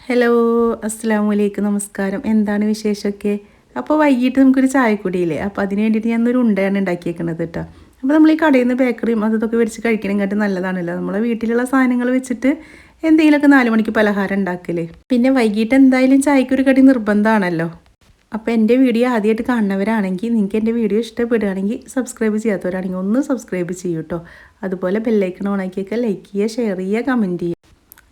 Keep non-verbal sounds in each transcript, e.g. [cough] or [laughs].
Hello അസ്സാം വലൈക്കും നമസ്കാരം എന്താണ് വിശേഷമൊക്കെ അപ്പോൾ വൈകിട്ട് നമുക്കൊരു ചായ ചായക്കുടിയില്ലേ അപ്പോൾ അതിന് വേണ്ടിയിട്ട് ഞാൻ ഒരു ഉണ്ടയാണ് ഉണ്ടാക്കിയേക്കുന്നത് കേട്ടോ അപ്പോൾ നമ്മൾ ഈ കടയിൽ നിന്ന് ബേക്കറിയും അതൊക്കെ മേടിച്ച് കഴിക്കണമെങ്കിൽ നല്ലതാണല്ലോ. നമ്മളെ വീട്ടിലുള്ള സാധനങ്ങൾ വെച്ചിട്ട് എന്തെങ്കിലുമൊക്കെ നാല് മണിക്ക് പലഹാരം ഉണ്ടാക്കില്ലേ പിന്നെ വൈകിട്ട് എന്തായാലും ചായക്കൊരു കടി നിർബന്ധമാണല്ലോ അപ്പോൾ എന്റെ വീഡിയോ ആദ്യമായിട്ട് കാണുന്നവരാണെങ്കിൽ നിങ്ങൾക്ക് എന്റെ വീഡിയോ ഇഷ്ടപ്പെടുകയാണെങ്കിൽ സബ്സ്ക്രൈബ് ചെയ്യാത്തവരാണെങ്കിൽ ഒന്ന് സബ്സ്ക്രൈബ് ചെയ്യൂ കേട്ടോ അതുപോലെ ബെല്ലൈക്കൺ ഓണാക്കിയൊക്കെ ലൈക്ക് ചെയ്യുക ഷെയർ ചെയ്യുക കമന്റ് ചെയ്യുക.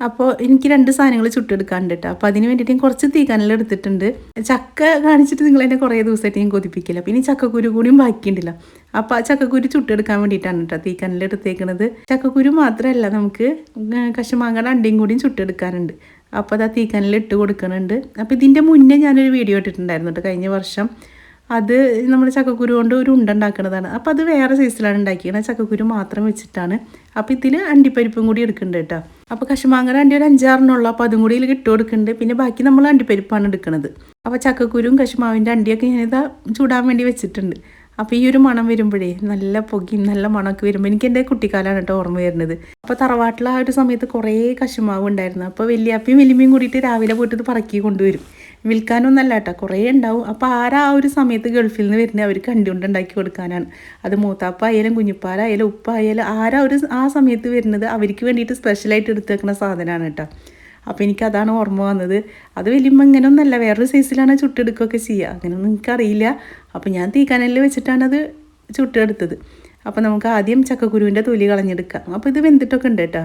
അപ്പോൾ എനിക്ക് രണ്ട് സാധനങ്ങൾ ചുട്ടെടുക്കാണ്ട് കേട്ടോ അപ്പോൾ അതിന് വേണ്ടിയിട്ട് ഞാൻ കുറച്ച് തീക്കാനെല്ലാം എടുത്തിട്ടുണ്ട്. ചക്ക കാണിച്ചിട്ട് നിങ്ങൾ എന്നെ കുറേ ദിവസമായിട്ട് ഞാൻ കൊതിപ്പിക്കില്ല. പിന്നെ ചക്കക്കുരു കൂടിയും ബാക്കിയുണ്ടല്ലോ. അപ്പോൾ ആ ചക്കക്കുരു ചുട്ടെടുക്കാൻ വേണ്ടിയിട്ടാണ് കേട്ടോ തീക്കാനെല്ലാം എടുത്തേക്കണത്. ചക്കക്കുരു മാത്രമല്ല നമുക്ക് കശുമാങ്ങയുടെ അണ്ടിയും കൂടിയും ചുട്ടെടുക്കാനുണ്ട്. അപ്പോൾ അത് ആ തീക്കാനെല്ലാം ഇട്ട് കൊടുക്കുന്നുണ്ട് അപ്പോൾ ഇതിന്റെ മുന്നേ ഞാനൊരു വീഡിയോ ഇട്ടിട്ടുണ്ടായിരുന്നു കേട്ടോ കഴിഞ്ഞ വർഷം. അത് നമ്മൾ ചക്കക്കുരു കൊണ്ട് ഒരു ഉണ്ട ഉണ്ടാക്കുന്നതാണ് അപ്പോൾ അത് വേറെ സൈസിലാണ് ഉണ്ടാക്കിയത്. ചക്കക്കുരു മാത്രം വെച്ചിട്ടാണ്. അപ്പോൾ ഇതിൽ അണ്ടിപ്പരിപ്പും കൂടി എടുക്കുന്നുണ്ട് കേട്ടോ. അപ്പോൾ കശുമാങ്ങര അണ്ടി ഒരു അഞ്ചാറിനുള്ളൂ അപ്പോൾ അതും കൂടി ഇതിൽ ഇട്ട് കൊടുക്കുന്നുണ്ട്. പിന്നെ ബാക്കി നമ്മൾ അണ്ടിപ്പരിപ്പാണ് എടുക്കുന്നത് അപ്പോൾ ചക്കക്കുരും കശുമാവിന്റെ അണ്ടിയൊക്കെ ഞാനിതാ ചൂടാൻ വേണ്ടി വെച്ചിട്ടുണ്ട്. അപ്പോൾ ഈ ഒരു മണം വരുമ്പോഴേ നല്ല പൊകിയും നല്ല മണമൊക്കെ വരുമ്പോൾ എനിക്ക് എന്റെ കുട്ടിക്കാലാണ് കേട്ടോ ഓർമ്മ വരുന്നത്. അപ്പോൾ തറവാട്ടിൽ ആ ഒരു സമയത്ത് കുറേ കശുമാവ് ഉണ്ടായിരുന്നു. അപ്പോൾ വലിയപ്പയും വലിയമ്മയും കൂടിയിട്ട് രാവിലെ പോയിട്ട് ഇത് പറക്കി കൊണ്ടുവരും. വിൽക്കാനൊന്നല്ല കേട്ടോ കുറേ ഉണ്ടാവും. അപ്പോൾ ആരാ ആ ഒരു സമയത്ത് ഗൾഫിൽ നിന്ന് വരുന്നത് അവർ കണ്ടുകൊണ്ട് ഉണ്ടാക്കി കൊടുക്കാനാണ്. അത് മൂത്താപ്പ ആയാലും കുഞ്ഞിപ്പാലായാലും ഉപ്പായാലും ആരാ ഒരു ആ സമയത്ത് വരുന്നത് അവർക്ക് വേണ്ടിയിട്ട് സ്പെഷ്യലായിട്ട് എടുത്തേക്കുന്ന സാധനമാണ് കേട്ടോ. അപ്പോൾ എനിക്ക് അതാണ് ഓർമ്മ വന്നത്. അത് വലിയമ്മ ഇങ്ങനെയൊന്നല്ല വേറൊരു സൈസിലാണ് ചുട്ടെടുക്കുകയൊക്കെ ചെയ്യുക. അങ്ങനെയൊന്നും എനിക്കറിയില്ല. അപ്പോൾ ഞാൻ തീക്കാനലിൽ വെച്ചിട്ടാണത് ചുട്ടെടുത്തത്. അപ്പോൾ നമുക്ക് ആദ്യം ചക്കക്കുരുവിന്റെ തൊലി കളഞ്ഞെടുക്കാം. അപ്പോൾ ഇത് വെന്തിട്ടൊക്കെ ഉണ്ട് കേട്ടോ.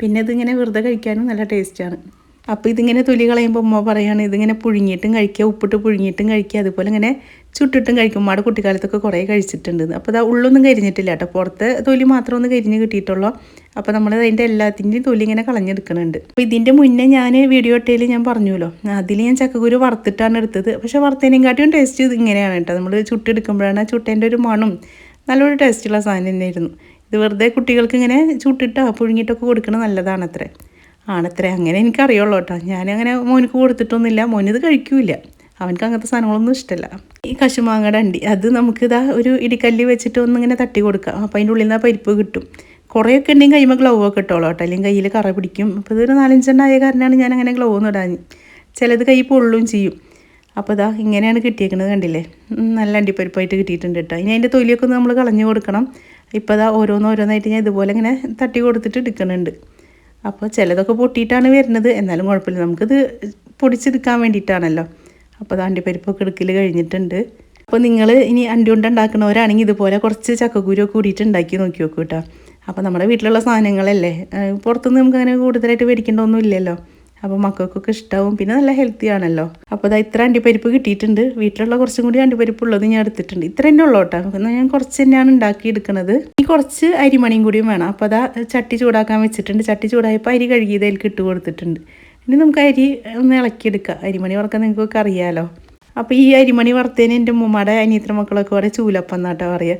പിന്നെ ഇതിങ്ങനെ വെറുതെ കഴിക്കാനും നല്ല ടേസ്റ്റാണ് അപ്പോൾ ഇതിങ്ങനെ തൊലി കളയുമ്പോൾ ഉമ്മ പറയുകയാണ് ഇതിങ്ങനെ പുഴുങ്ങിയിട്ടും കഴിക്കുക ഉപ്പിട്ട് പുഴുങ്ങിയിട്ടും കഴിക്കുക അതുപോലെ ഇങ്ങനെ ചുട്ടിട്ടും കഴിക്കും. ഉമ്മയുടെ കുട്ടിക്കാലത്തൊക്കെ കുറേ കഴിച്ചിട്ടുണ്ട്. അപ്പോൾ അത് ഉള്ളൊന്നും കരിഞ്ഞിട്ടില്ല കേട്ടോ. പുറത്ത് തൊലി മാത്രം ഒന്ന് കരിഞ്ഞ് കിട്ടിയിട്ടുള്ളൂ. അപ്പോൾ നമ്മൾ അതിന്റെ എല്ലാത്തിന്റെയും തൊലി ഇങ്ങനെ കളഞ്ഞെടുക്കുന്നുണ്ട് അപ്പോൾ ഇതിന്റെ മുന്നേ ഞാൻ വീഡിയോ ഇട്ടയിൽ ഞാൻ പറഞ്ഞല്ലോ അതിൽ ഞാൻ ചക്കക്കുരു വറുത്തിട്ടാണ് എടുത്തത്. പക്ഷേ വറുത്തതിനെക്കാട്ടിയും ടേസ്റ്റ് ഇത് ഇങ്ങനെയാണ് കേട്ടോ. നമ്മൾ ചുട്ടെടുക്കുമ്പോഴാണ് ചുട്ടേന്റെ ഒരു മണം നല്ലൊരു ടേസ്റ്റുള്ള സാധനം തന്നെയായിരുന്നു. ഇത് വെറുതെ കുട്ടികൾക്ക് ഇങ്ങനെ ചുട്ടിട്ടോ പുഴുങ്ങിയിട്ടൊക്കെ കൊടുക്കുന്നത് നല്ലതാണത്രേ. ആണത്രേ അങ്ങനെ എനിക്കറിയുള്ളൂ കേട്ടോ. ഞാനങ്ങനെ മോനിക്ക് കൊടുത്തിട്ടൊന്നുമില്ല. മോനിത് കഴിക്കൂല അവനക്ക് അങ്ങനത്തെ സാധനങ്ങളൊന്നും ഇഷ്ടമല്ല ഈ കശുമാങ്ങയുടെ അണ്ടി അത് നമുക്കിതാ ഒരു ഇടിക്കല്ല് വെച്ചിട്ട് ഒന്നിങ്ങനെ തട്ടി കൊടുക്കാം. അപ്പോൾ അതിന്റെ ഉള്ളിൽ നിന്ന് പരിപ്പ് കിട്ടും. കുറേയൊക്കെ ഉണ്ടെങ്കിൽ കഴിയുമ്പോൾ ഗ്ലൗ ഒക്കെ ഇട്ടോളൂ കേട്ടോ. അല്ലെങ്കിൽ കയ്യിൽ കറ പിടിക്കും. അപ്പോൾ ഇതൊരു നാലഞ്ചെണ്ണം ആയ കാരണമാണ് ഞാൻ അങ്ങനെ ഗ്ലൗ ഒന്നും ഇടാൻ ചിലത് കൈ പൊള്ളും ചെയ്യും. അപ്പോൾ ഇതാ ഇങ്ങനെയാണ് കിട്ടിയേക്കുന്നത് കണ്ടില്ലേ? നല്ല അണ്ടിപ്പരിപ്പായിട്ട് കിട്ടിയിട്ടുണ്ട് കേട്ടോ. ഇനി അതിന്റെ തൊലിയൊക്കെ ഒന്ന് നമ്മൾ കളഞ്ഞു കൊടുക്കണം. ഇപ്പോൾ ഇതാ ഓരോന്നോരോന്നായിട്ട് ഞാൻ ഇതുപോലെ ഇങ്ങനെ തട്ടി കൊടുത്തിട്ട് എടുക്കുന്നുണ്ട്. അപ്പോൾ ചിലതൊക്കെ പൊട്ടിയിട്ടാണ് വരുന്നത്. എന്നാലും കുഴപ്പമില്ല. നമുക്കിത് പൊടിച്ചെടുക്കാൻ വേണ്ടിയിട്ടാണല്ലോ. അപ്പോൾ അണ്ടിപ്പരിപ്പൊക്കെ എടുക്കൽ കഴിഞ്ഞിട്ടുണ്ട്. അപ്പോൾ നിങ്ങൾ ഇനി അണ്ടി കൊണ്ട് ഉണ്ടാക്കുന്നവരാണെങ്കിൽ ഇതുപോലെ കുറച്ച് ചക്കക്കുരു കൂടിയിട്ട് ഉണ്ടാക്കി നോക്കി നോക്കൂ കേട്ടോ. അപ്പോൾ നമ്മുടെ വീട്ടിലുള്ള സാധനങ്ങളല്ലേ? പുറത്തുനിന്ന് നമുക്ക് അങ്ങനെ കൂടുതലായിട്ട് മേടിക്കേണ്ട ഒന്നും ഇല്ലല്ലോ. അപ്പോൾ മക്കൾക്കൊക്കെ ഇഷ്ടമാവും പിന്നെ നല്ല ഹെൽത്തി ആണല്ലോ. അപ്പോൾ അതാ ഇത്ര അണ്ടിപ്പരിപ്പ് കിട്ടിയിട്ടുണ്ട്. വീട്ടിലുള്ള കുറച്ചും കൂടി അണ്ടിപ്പരിപ്പ് ഉള്ളത് ഞാൻ എടുത്തിട്ടുണ്ട്. ഇത്ര തന്നെ ഉള്ളൂ കേട്ടോ. ഞാൻ കുറച്ച് തന്നെയാണ് ഉണ്ടാക്കി എടുക്കുന്നത് ഈ കുറച്ച് അരിമണിയും കൂടിയും വേണം. അപ്പോൾ അതാ ചട്ടി ചൂടാക്കാൻ വെച്ചിട്ടുണ്ട്. ചട്ടി ചൂടായപ്പോൾ അരി കഴുകിയത് അതിൽ ഇട്ട് കൊടുത്തിട്ടുണ്ട്. ഇനി നമുക്ക് അരി ഒന്ന് ഇളക്കിയെടുക്കാം. അരിമണി വറക്കാൻ നിങ്ങൾക്കൊക്കെ അറിയാമല്ലോ അപ്പോൾ ഈ അരിമണി വറുത്തതിന് എന്റെ ഉമ്മമാടെ അനിയത്ര മക്കളൊക്കെ പറയും ചൂലപ്പം എന്നാട്ടോ പറയുക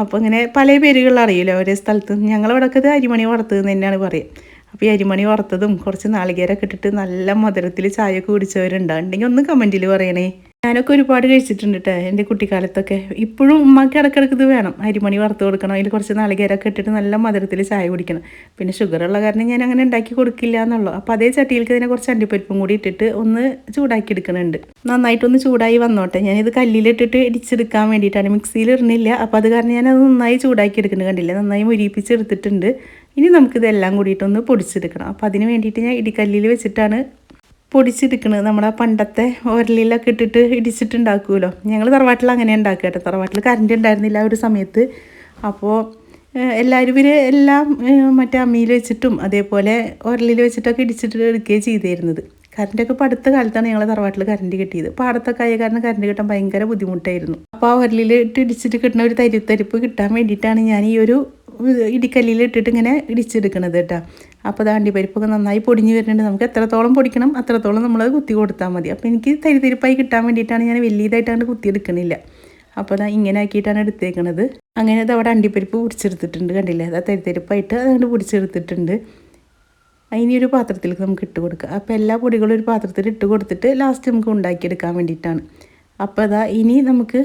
അപ്പോൾ ഇങ്ങനെ പല പേരുകളിൽ അറിയില്ല. ഓരോ സ്ഥലത്ത് ഞങ്ങളിവിടെയൊക്കെ ഇത് അരിമണി വറുത്തത് തന്നെയാണ് പറയുക അപ്പോൾ ഈ അരിമണി വറുത്തതും കുറച്ച് നാളികേരൊക്കെ ഇട്ടിട്ട് നല്ല മധുരത്തിൽ ചായയൊക്കെ കുടിച്ചവരുണ്ടെങ്കിൽ ഒന്ന് കമന്റിൽ പറയണേ. ഞാനൊക്കെ ഒരുപാട് കഴിച്ചിട്ടുണ്ട് കേട്ടോ എന്റെ കുട്ടിക്കാലത്തൊക്കെ. ഇപ്പോഴും ഉമ്മക്ക് ഇടക്കിടക്ക് ഇത് വേണം. അരിമണി വറുത്ത് കൊടുക്കണം. അതിൽ കുറച്ച് നാളികേരൊക്കെ ഇട്ടിട്ട് നല്ല മധുരത്തിൽ ചായ കുടിക്കണം. പിന്നെ ഷുഗർ ഉള്ള കാരണം ഞാൻ അങ്ങനെ ഉണ്ടാക്കി കൊടുക്കില്ല എന്നുള്ളൂ. അപ്പോൾ അതേ ചട്ടിയിലേക്ക് ഇതിനെ കുറച്ച് അണ്ടിപ്പരിപ്പും കൂടി ഇട്ടിട്ട് ഒന്ന് ചൂടാക്കി എടുക്കുന്നുണ്ട് നന്നായിട്ടൊന്ന് ചൂടായി വന്നോട്ടെ. ഞാനിത് കല്ലിലിട്ടിട്ട് ഇടിച്ചെടുക്കാൻ വേണ്ടിയിട്ടാണ്. മിക്സിയിൽ ഇടുന്നില്ല. അപ്പോൾ അത് കാരണം ഞാനത് നന്നായി ചൂടാക്കി എടുക്കുന്നുണ്ട് കണ്ടില്ല? നന്നായി മുരിപ്പിച്ചെടുത്തിട്ടുണ്ട്. ഇനി നമുക്കിതെല്ലാം കൂടിയിട്ടൊന്ന് പൊടിച്ചെടുക്കണം. അപ്പോൾ അതിന് വേണ്ടിയിട്ട് ഞാൻ ഇടിക്കല്ലിൽ വെച്ചിട്ടാണ് പൊടിച്ചെടുക്കുന്നത് നമ്മളെ പണ്ടത്തെ ഉരലിലൊക്കെ ഇട്ടിട്ട് ഇടിച്ചിട്ടുണ്ടാക്കുമല്ലോ ഞങ്ങൾ തറവാട്ടിൽ അങ്ങനെ ഉണ്ടാക്കുക കേട്ടോ. തറവാട്ടിൽ കറണ്ട് ഉണ്ടായിരുന്നില്ല ഒരു സമയത്ത്. അപ്പോൾ എല്ലാവരും ഇവർ എല്ലാം മറ്റേ അമ്മിയിൽ വെച്ചിട്ടും അതേപോലെ ഉരലിൽ വെച്ചിട്ടൊക്കെ ഇടിച്ചിട്ട് എടുക്കുകയും ചെയ്തിരുന്നത്. കറണ്ടൊക്കെ ഇപ്പോൾ അടുത്ത കാലത്താണ് ഞങ്ങൾ തറവാട്ടിൽ കറണ്ട് കിട്ടിയത്. പാടത്തൊക്കെ ആയ കാരണം കറണ്ട് കിട്ടാൻ ഭയങ്കര ബുദ്ധിമുട്ടായിരുന്നു. അപ്പോൾ ആ ഉരലിൽ ഇട്ട് ഇടിച്ചിട്ട് കിട്ടുന്ന ഒരു തരിത്തരിപ്പ് കിട്ടാൻ വേണ്ടിയിട്ടാണ് ഞാൻ ഈ ഒരു ഇടിക്കല്ലിൽ ഇട്ടിട്ട് ഇങ്ങനെ ഇടിച്ചെടുക്കണത് കേട്ടോ. അപ്പോൾ അത് പരിപ്പൊക്കെ നന്നായി പൊടിഞ്ഞ് വരുന്നുണ്ട്. നമുക്ക് എത്രത്തോളം പൊടിക്കണം അത്രത്തോളം നമ്മൾ കുത്തി കൊടുത്താൽ മതി. അപ്പോൾ എനിക്ക് തരിതരിപ്പായി കിട്ടാൻ വേണ്ടിയിട്ടാണ് ഞാൻ വലിയതായിട്ടാണ് കുത്തിയെടുക്കണില്ല. അപ്പോൾ അതാ ഇങ്ങനെ ആക്കിയിട്ടാണ് എടുത്തേക്കണത്. അങ്ങനെ അത് അവിടെ അണ്ടിപ്പരിപ്പ് പിടിച്ചെടുത്തിട്ടുണ്ട് കണ്ടില്ലേ? അത് തരിതരിപ്പായിട്ട് അതുകൊണ്ട് പിടിച്ചെടുത്തിട്ടുണ്ട്. അതിനി ഒരു പാത്രത്തിലേക്ക് നമുക്ക് ഇട്ട് കൊടുക്കുക അപ്പോൾ എല്ലാ പൊടികളും ഒരു പാത്രത്തിൽ ഇട്ട് കൊടുത്തിട്ട് ലാസ്റ്റ് നമുക്ക് ഉണ്ടാക്കിയെടുക്കാൻ വേണ്ടിയിട്ടാണ്. അപ്പോൾ അതാ ഇനി നമുക്ക്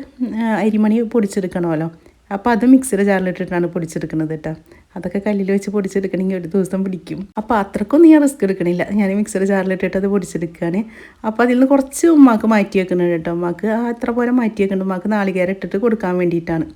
അരിമണി പൊടിച്ചെടുക്കണമല്ലോ. അപ്പോൾ അത് മിക്സിയുടെ ജാറിലിട്ടിട്ടാണ് പൊടിച്ചെടുക്കുന്നത് കേട്ടോ അതൊക്കെ കല്ലിൽ വെച്ച് പൊടിച്ചെടുക്കണമെങ്കിൽ ഒരു ദിവസം പിടിക്കും. അപ്പോൾ അത്രക്കൊന്നും ഞാൻ റിസ്ക് എടുക്കണില്ല. ഞാൻ മിക്സർ ജാറിലിട്ടിട്ട് അത് പൊടിച്ചെടുക്കുകയാണ് അപ്പോൾ അതിൽ നിന്ന് കുറച്ച് ഉമ്മാക്ക് മാറ്റി വെക്കുന്നുണ്ട് കേട്ടോ ഉമ്മാക്ക് അത്ര പോലെ മാറ്റി വെക്കുന്നുണ്ട് ഉമ്മാക്ക് നാളികേരം ഇട്ടിട്ട് കൊടുക്കാൻ വേണ്ടിയിട്ടാണ്.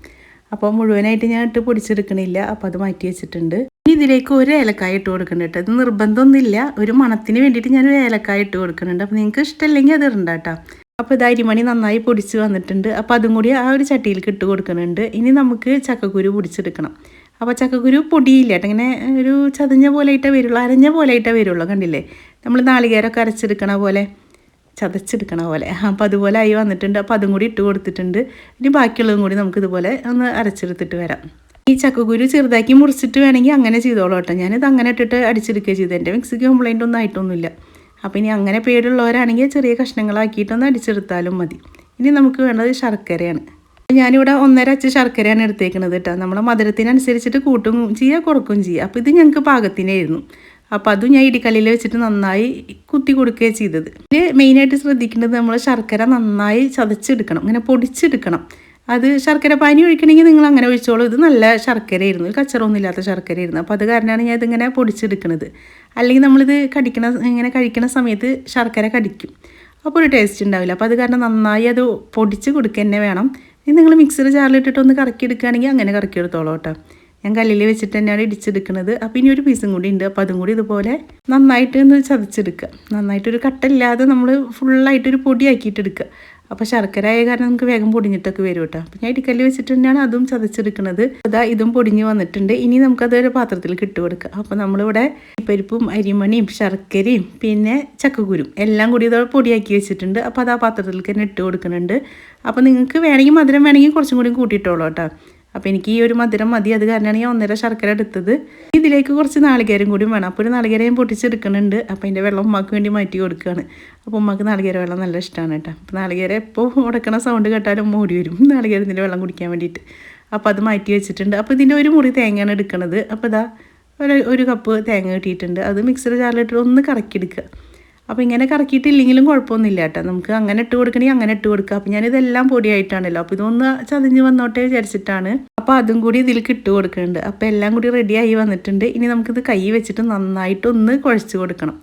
അപ്പോൾ മുഴുവനായിട്ട് ഞാൻ ഇട്ട് പൊടിച്ചെടുക്കണില്ല. അപ്പോൾ അത് മാറ്റി വെച്ചിട്ടുണ്ട്. ഇനി ഇതിലേക്ക് ഒരു ഏലക്കായ ഇട്ട് കൊടുക്കുന്നുണ്ട് കേട്ടോ ഇത് നിർബന്ധമൊന്നുമില്ല. ഒരു മണത്തിന് വേണ്ടിയിട്ട് ഞാൻ ഒരു ഏലക്കായ ഇട്ട് കൊടുക്കുന്നുണ്ട് അപ്പോൾ നിങ്ങൾക്ക് ഇഷ്ടമല്ലെങ്കിൽ അത് ഇടണ്ട കേട്ടോ അപ്പോൾ ഇത് അരിമണി നന്നായി പൊടിച്ച് വന്നിട്ടുണ്ട്. അപ്പോൾ അതും കൂടി ആ ഒരു ചട്ടിയിലേക്ക് ഇട്ട് കൊടുക്കുന്നുണ്ട്. ഇനി നമുക്ക് ചക്കക്കുരു പൊടിച്ചെടുക്കണം. അപ്പോൾ ചക്കക്കുരു പൊടിയില്ല കേട്ടോ. ഇങ്ങനെ ഒരു ചതഞ്ഞ പോലെയിട്ടേ വരുള്ളൂ അരഞ്ഞ പോലെയിട്ടേ വരുള്ളൂ. കണ്ടില്ലേ? നമ്മൾ നാളികേരമൊക്കെ അരച്ചെടുക്കണ പോലെ ചതച്ചെടുക്കണ പോലെ. അപ്പോൾ അതുപോലെ ആയി വന്നിട്ടുണ്ട്. അപ്പോൾ അതും കൂടി ഇട്ട് കൊടുത്തിട്ടുണ്ട്. ഇനി ബാക്കിയുള്ളതും കൂടി നമുക്ക് ഇതുപോലെ ഒന്ന് അരച്ചെടുത്തിട്ട് വരാം. ഈ ചക്കക്കുരു ചെറുതാക്കി മുറിച്ചിട്ട് വേണമെങ്കിൽ അങ്ങനെ ചെയ്തോളൂ കേട്ടോ. ഞാനിത് അങ്ങനെ ഇട്ടിട്ട് അടിച്ചെടുക്കുകയാണ് ചെയ്തത്. എന്റെ മിക്സിക്ക് കംപ്ലൈന്റ് ഒന്നും ആയിട്ടൊന്നുമില്ല. അപ്പോൾ ഇനി അങ്ങനെ പേടുള്ളവരാണെങ്കിൽ ചെറിയ കഷ്ണങ്ങളാക്കിയിട്ടൊന്ന് അടിച്ചെടുത്താലും മതി. ഇനി നമുക്ക് വേണ്ടത് ശർക്കരയാണ്. ഞാനിവിടെ ഒന്നര അച്ച് ശർക്കരയാണ് എടുത്തേക്കുന്നത് കേട്ടോ നമ്മളെ മധുരത്തിനനുസരിച്ചിട്ട് കൂട്ടും ചെയ്യുക കുറക്കും ചെയ്യുക അപ്പോൾ ഇത് ഞങ്ങൾക്ക് പാകത്തിനായിരുന്നു. അപ്പോൾ അതും ഞാൻ ഇടിക്കല്ലിൽ വെച്ചിട്ട് നന്നായി കുത്തി കൊടുക്കുകയാണ് ചെയ്തത്. ഇതിൽ മെയിനായിട്ട് ശ്രദ്ധിക്കേണ്ടത് നമ്മൾ ശർക്കര നന്നായി ചതച്ചെടുക്കണം. ഇങ്ങനെ പൊടിച്ചെടുക്കണം. അത് ശർക്കര പാനി ഒഴിക്കണമെങ്കിൽ നിങ്ങൾ അങ്ങനെ ഒഴിച്ചോളൂ. ഇത് നല്ല ശർക്കരയായിരുന്നു. കച്ചറൊന്നും ഇല്ലാത്ത ശർക്കരയായിരുന്നു. അപ്പോൾ അത് കാരണമാണ് ഞാൻ ഇതിങ്ങനെ പൊടിച്ചെടുക്കുന്നത് അല്ലെങ്കിൽ നമ്മളിത് കടിക്കണ ഇങ്ങനെ കഴിക്കണ സമയത്ത് ശർക്കര കടിക്കും. അപ്പോൾ ഒരു ടേസ്റ്റ് ഉണ്ടാവില്ല. അപ്പോൾ അത് കാരണം നന്നായി അത് പൊടിച്ച് കൊടുക്കുക തന്നെ വേണം. ഇനി നിങ്ങൾ മിക്സർ ജാറിലിട്ടിട്ട് ഒന്ന് കറക്കി എടുക്കുകയാണെങ്കിൽ അങ്ങനെ കറക്കി എടുത്തോളൂ കേട്ടോ. ഞാൻ കല്ലിൽ വെച്ചിട്ട് തന്നെയാണ് ഇടിച്ചെടുക്കുന്നത് അപ്പോൾ ഇനി ഒരു പീസും കൂടി ഉണ്ട്. അപ്പോൾ അതും കൂടി ഇതുപോലെ നന്നായിട്ട് ഒന്ന് ചതച്ചെടുക്കുക. നന്നായിട്ടൊരു കട്ടില്ലാതെ നമ്മൾ ഫുള്ളായിട്ടൊരു പൊടിയാക്കിയിട്ട് എടുക്കുക. അപ്പോൾ ശർക്കര ആയ കാരണം നമുക്ക് വേഗം പൊടിഞ്ഞിട്ടൊക്കെ വരും കേട്ടോ. അപ്പം ഞാൻ ഇടിക്കല്ല് വെച്ചിട്ട് തന്നെയാണ് അതും ചതച്ചെടുക്കുന്നത് അതാ ഇതും പൊടിഞ്ഞ് വന്നിട്ടുണ്ട്. ഇനി നമുക്കത് ഒരു പാത്രത്തിൽ കിട്ടു കൊടുക്കുക അപ്പോൾ നമ്മളിവിടെ പരിപ്പും അരിമണിയും ശർക്കരയും പിന്നെ ചക്കക്കുരും എല്ലാം കൂടി ഇതോടെ പൊടിയാക്കി വെച്ചിട്ടുണ്ട്. അപ്പോൾ അത് ആ പാത്രത്തിലേക്ക് തന്നെ ഇട്ട് കൊടുക്കുന്നുണ്ട്. അപ്പോൾ നിങ്ങൾക്ക് വേണമെങ്കിൽ മധുരം വേണമെങ്കിൽ കുറച്ചും കൂടി കൂട്ടിയിട്ടോളൂ കേട്ടോ. അപ്പോൾ എനിക്ക് ഈ ഒരു മധുരം മതി. അത് കാരണമാണ് ഞാൻ ഒന്നര ശർക്കര എടുത്തത്. ഇതിലേക്ക് കുറച്ച് നാളികേരം കൂടി വേണം. അപ്പോൾ ഒരു നാളികേരം പൊട്ടിച്ചെടുക്കുന്നുണ്ട്. അപ്പോൾ അതിന്റെ വെള്ളം ഉമ്മാക്ക് വേണ്ടി മാറ്റി കൊടുക്കുകയാണ്. അപ്പോൾ ഉമ്മാക്ക് നാളികേര വെള്ളം നല്ല ഇഷ്ടമാണ് കേട്ടോ. അപ്പോൾ നാളികേരം എപ്പോൾ ഉടക്കണ സൗണ്ട് കേട്ടാലും ഉമ്മ ഓടി വരും. [laughs] നാളികേരത്തിന്റെ വെള്ളം കുടിക്കാൻ വേണ്ടിയിട്ട്. അപ്പോൾ അത് മാറ്റി വെച്ചിട്ടുണ്ട്. അപ്പോൾ ഇതിന്റെ ഒരു മുറി തേങ്ങയാണ് എടുക്കുന്നത് അപ്പോൾ ഇതാ ഒരു ഒരു കപ്പ് തേങ്ങ കിട്ടിയിട്ടുണ്ട്. അത് മിക്സർ ജാറിലിട്ട് ഒന്ന് കറക്കിയെടുക്കുക. അപ്പോൾ ഇങ്ങനെ കറക്കിയിട്ടില്ലെങ്കിലും കുഴപ്പമൊന്നുമില്ല കേട്ടോ. നമുക്ക് അങ്ങനെ ഇട്ട് കൊടുക്കണമെങ്കിൽ അങ്ങനെ ഇട്ട് കൊടുക്കുക അപ്പോൾ ഞാനിതെല്ലാം പൊടിയായിട്ടാണല്ലോ. അപ്പോൾ ഇതൊന്ന് ചതഞ്ഞ് വന്നോട്ടെ വിചാരിച്ചിട്ടാണ്. അപ്പോൾ അതും കൂടി ഇതിലേക്ക് ഇട്ട് കൊടുക്കുന്നുണ്ട്. അപ്പോൾ എല്ലാം കൂടി റെഡിയായി വന്നിട്ടുണ്ട്. ഇനി നമുക്കിത് കൈ വെച്ചിട്ട് നന്നായിട്ടൊന്ന് കുഴച്ച് കൊടുക്കണം.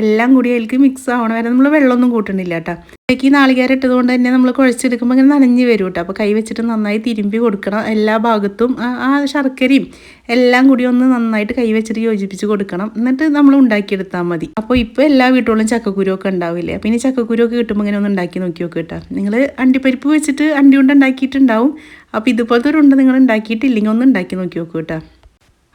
എല്ലാം കൂടി അതിലേക്ക് മിക്സ് ആവണ വരെ നമ്മൾ വെള്ളമൊന്നും കൂട്ടണില്ല കേട്ടോ. ഇതിലേക്ക് ഈ നാളികേരം ഇട്ടതുകൊണ്ട് തന്നെ നമ്മൾ കുഴച്ചെടുക്കുമ്പോൾ ഇങ്ങനെ നനഞ്ഞ് വരും കേട്ടോ അപ്പോൾ കൈ വെച്ചിട്ട് നന്നായി തിരുമ്പി കൊടുക്കണം എല്ലാ ഭാഗത്തും. ആ ശർക്കരയും എല്ലാം കൂടി ഒന്ന് നന്നായിട്ട് കൈവച്ചിട്ട് യോജിപ്പിച്ച് കൊടുക്കണം. എന്നിട്ട് നമ്മൾ ഉണ്ടാക്കിയെടുത്താൽ മതി. അപ്പോൾ ഇപ്പോൾ എല്ലാ വീട്ടുകളിലും ചക്കക്കുരു ഒക്കെ ഉണ്ടാവില്ലേ? അപ്പോൾ ഇനി ചക്കക്കുരു ഒക്കെ കിട്ടുമ്പോൾ ഇങ്ങനെ ഒന്ന് ഉണ്ടാക്കി നോക്കി നോക്കി കേട്ടോ. നിങ്ങൾ അണ്ടിപ്പരിപ്പ് വെച്ചിട്ട് അണ്ടി കൊണ്ട് ഉണ്ടാക്കിയിട്ടുണ്ടാവും. അപ്പോൾ ഇതുപോലത്തെ ഒരു ഉണ്ട നിങ്ങൾ ഉണ്ടാക്കിയിട്ടില്ലെങ്കിൽ ഒന്ന് ഉണ്ടാക്കി നോക്കി നോക്കൂ കേട്ടോ.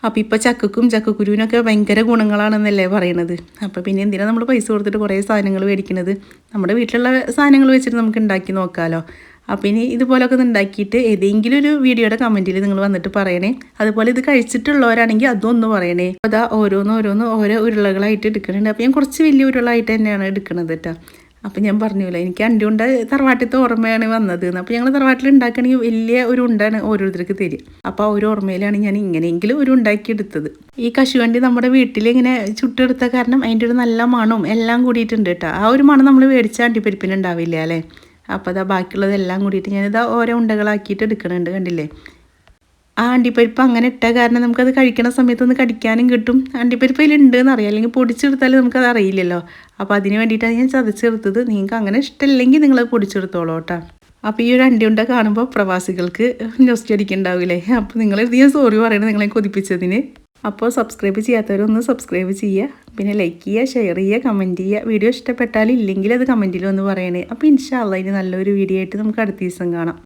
അപ്പോൾ ഇപ്പോൾ ചക്കക്കും ചക്കക്കുരുവിനൊക്കെ ഭയങ്കര ഗുണങ്ങളാണെന്നല്ലേ പറയണത്. അപ്പോൾ പിന്നെ എന്തിനാണ് നമ്മൾ പൈസ കൊടുത്തിട്ട് കുറേ സാധനങ്ങൾ മേടിക്കുന്നത് നമ്മുടെ വീട്ടിലുള്ള സാധനങ്ങൾ വെച്ചിട്ട് നമുക്ക് ഉണ്ടാക്കി നോക്കാമല്ലോ അപ്പോൾ ഇനി ഇതുപോലൊക്കെ ഉണ്ടാക്കിയിട്ട് ഏതെങ്കിലും ഒരു വീഡിയോയുടെ കമന്റിൽ നിങ്ങൾ വന്നിട്ട് പറയണേ. അതുപോലെ ഇത് കഴിച്ചിട്ടുള്ളവരാണെങ്കിൽ അതും ഒന്ന് പറയണേ. അതാ ഓരോന്ന് ഓരോന്ന് ഓരോ ഉരുളകളായിട്ട് എടുക്കുന്നുണ്ട് അപ്പോൾ ഞാൻ കുറച്ച് വലിയ ഉരുളായിട്ട് തന്നെയാണ് എടുക്കുന്നത് കേട്ടോ അപ്പം ഞാൻ പറഞ്ഞില്ല എനിക്ക് അണ്ടുണ്ട തറവാട്ടിലത്തെ ഓർമ്മയാണ് വന്നത് അപ്പോൾ ഞങ്ങൾ തറവാട്ടിൽ ഉണ്ടാക്കണമെങ്കിൽ വലിയ ഒരു ഉണ്ടാണ് ഓരോരുത്തർക്ക് തരിക. അപ്പോൾ ആ ഒരു ഓർമ്മയിലാണ് ഞാൻ ഇങ്ങനെയെങ്കിലും ഒരു ഉണ്ടാക്കിയെടുത്തത് ഈ കശുവണ്ടി നമ്മുടെ വീട്ടിൽ ഇങ്ങനെ ചുട്ടെടുത്ത കാരണം അതിന്റെ ഒരു നല്ല മണവും എല്ലാം കൂടിയിട്ടുണ്ട് കേട്ടോ ആ ഒരു മണം നമ്മൾ മേടിച്ച അണ്ടിപ്പരിപ്പിന് ഉണ്ടാവില്ല അല്ലേ? അപ്പോൾ അതാ ബാക്കിയുള്ളതെല്ലാം കൂടിയിട്ട് ഞാനിതാ ഓരോ ഉണ്ടകളാക്കിയിട്ട് എടുക്കണുണ്ട് കണ്ടില്ലേ? ആ അണ്ടിപ്പരിപ്പ് അങ്ങനെ ഇട്ട കാരണം നമുക്കത് കഴിക്കണ സമയത്ത് ഒന്ന് കടിക്കാനും കിട്ടും. അണ്ടിപ്പരിപ്പ് അതിലുണ്ട് എന്നറിയാം അല്ലെങ്കിൽ പൊടിച്ചെടുത്താലും നമുക്കത് അറിയില്ലല്ലോ. അപ്പോൾ അതിന് വേണ്ടിയിട്ടാണ് ഞാൻ ചതച്ചെടുത്തത്. നിങ്ങൾക്ക് അങ്ങനെ ഇഷ്ടമില്ലെങ്കിൽ നിങ്ങൾ പൊടിച്ചെടുത്തോളൂ കേട്ടോ. അപ്പോൾ ഈ ഒരു അണ്ടിയുണ്ട കാണുമ്പോൾ പ്രവാസികൾക്ക് ജോസ്റ്റ് അടിക്കുന്നുണ്ടാവില്ലേ അപ്പോൾ നിങ്ങൾ ഞാൻ സോറി പറയണത് നിങ്ങളെ കൊതിപ്പിച്ചതിന്. അപ്പോൾ സബ്സ്ക്രൈബ് ചെയ്യാത്തവരൊന്ന് സബ്സ്ക്രൈബ് ചെയ്യുക. പിന്നെ ലൈക്ക് ചെയ്യുക ഷെയർ ചെയ്യുക കമന്റ് ചെയ്യുക. വീഡിയോ ഇഷ്ടപ്പെട്ടാൽ ഇല്ലെങ്കിൽ അത് കമന്റിലൊന്ന് പറയണേ. അപ്പോൾ ഇൻഷാല്ല ഇനി നല്ലൊരു വീഡിയോ ആയിട്ട് നമുക്ക് അടുത്ത ദിവസം കാണാം.